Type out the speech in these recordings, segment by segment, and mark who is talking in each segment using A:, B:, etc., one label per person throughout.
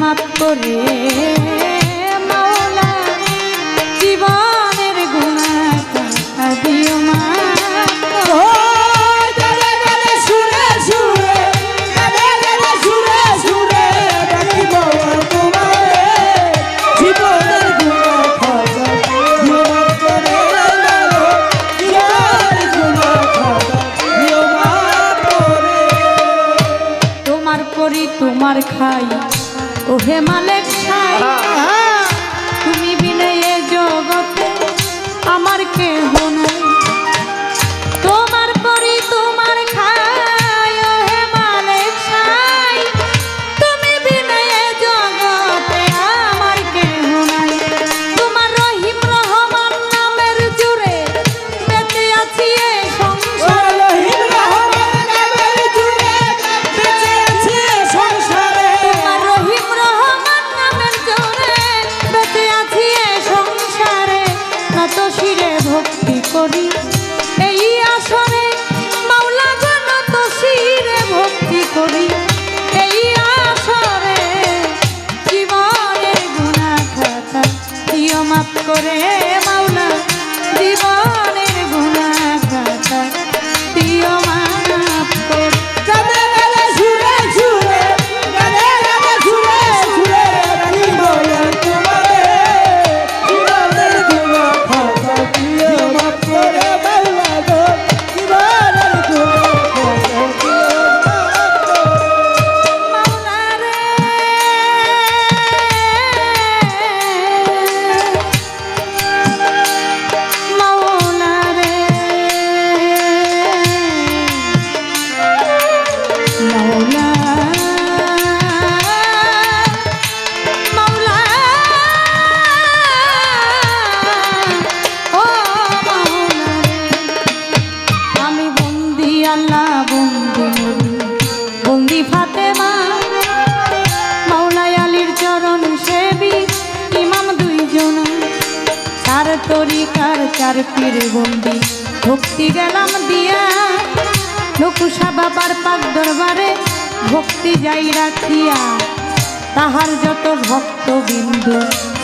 A: মাপ করে মাওলা জীবনের গুণা দিও
B: করি
A: তোমার খাই। ওহে মালেক সাই। তুমি বিনয়ে এ জগতে তরিকার চার পীর বন্দি ভক্তি গেলাম দিয়া লকুষা বাবার পাক দরবারে ভক্তি যাই রাখিয়া। তাহার যত ভক্ত বিন্দু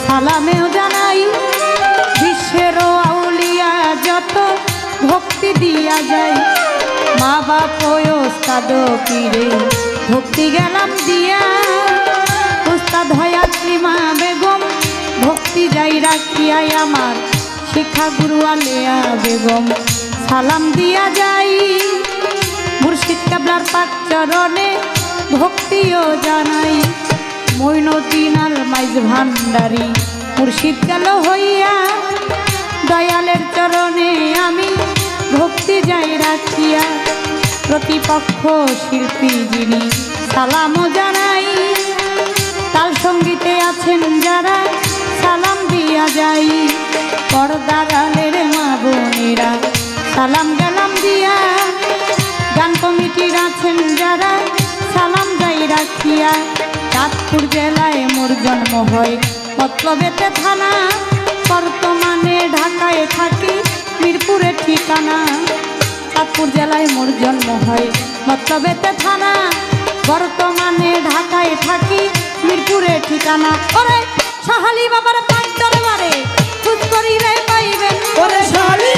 A: সালামেও জানাই, বিশ্বের আউলিয়া যত ভক্তি দিয়া যায় মা বাপ ওস্তাদ পীরে, ভক্তি গেলাম দিয়া। উস্তাদ হয়াত্রী মা বেগম, ভক্তি যাই রাখিয়াই আমার। শিক্ষা গুরু আলেয়া বেগম সালাম দিয়া যাই। মুর্শিদ কাবলার পাক চরণে ভক্তিও জানাই। মৈনদিন আল মাইজ ভান্ডারি মুর্শিদ গেল হইয়া। দয়ালের চরণে আমি ভক্তি যাই রাখিয়া। প্রতিপক্ষ শিল্পী যিনি, সালামও জানাই। তাল সঙ্গীতে আছেন যারা, সালাম দিয়া যাই। পর্দারালের মা বোনেরা, সালাম গেলাম দিয়া। গান কমিটির আছেন যারা, সালাম যাই রাখিয়া। চাঁদপুর জেলায় মোর জন্ম হয়, মতলবেতে থানা। বর্তমানে ঢাকায় থাকি, মিরপুরে ঠিকানা। চাঁদপুর জেলায় মোর জন্ম হয়, মতলবেতে থানা। বর্তমানে ঢাকায় থাকি, মিরপুরে ঠিকানা। ওরে, সাহালি বাবার করিবে পাইবেন। করে শালি